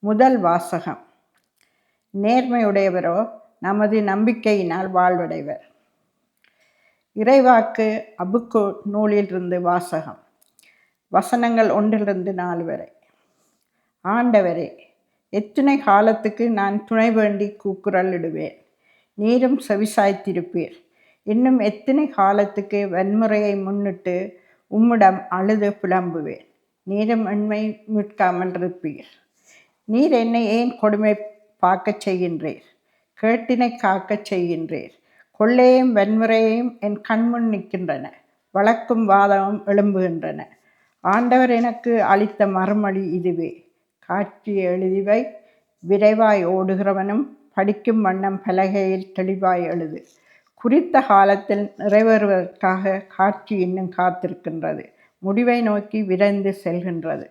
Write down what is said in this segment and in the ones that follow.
முதல் வாசகம். நேர்மையுடையவரோ நமது நம்பிக்கையினால் வாழ்வடைவர். இறைவாக்கு அபுக்கு நூலிலிருந்து வாசகம். வசனங்கள் ஒன்றிலிருந்து நாலு வரை. ஆண்டவரே எத்தனை காலத்துக்கு நான் துணை வேண்டி கூக்குரல் இடுவேன். நீரும் செவிசாய்த்திருப்பீர். இன்னும் எத்தனை காலத்துக்கு வன்முறையை முன்னிட்டு உம்மிடம் அழுது புலம்புவேன். நீரும் உண்மை மீட்காமல் இருப்பீர் நீர் என்னை ஏன் கொடுமை பார்க்கச் செய்கின்றீர்? கேட்டினை காக்கச் செய்கின்றீர். கொள்ளையும் வன்முறையையும் என் கண்முன் நிற்கின்றன. வழக்கும் வாதமும் எழும்புகின்றன. ஆண்டவர் எனக்கு அளித்த மறுமொழி இதுவே. காட்சி எழுதிவை. விரைவாய் ஓடுகிறவனும் படிக்கும் வண்ணம் பலகையில் தெளிவாய் எழுது. குறித்த காலத்தில் நிறைவேறுவதற்காக காட்சி இன்னும் காத்திருக்கின்றது. முடிவை நோக்கி விரைந்து செல்கின்றது.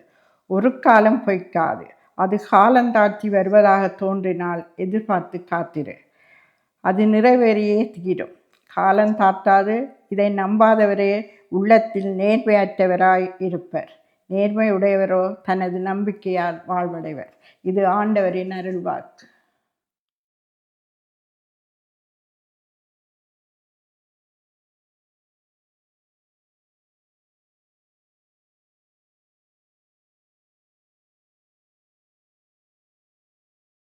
ஒரு காலம் பொய்க்காது. அது காலந்தாழ்த்தி வருவதாக தோன்றினால் எதிர்பார்த்து காத்திரு. அது நிறைவேறியே தீரும். காலம் தாத்தாது இதை நம்பாதவரே உள்ளத்தில் நேர்மையற்றவராய் இருப்பர். நேர்மை உடையவரோ தனது நம்பிக்கையால் வாழ்வடைவர். இது ஆண்டவரின் அருள்வாக்கு.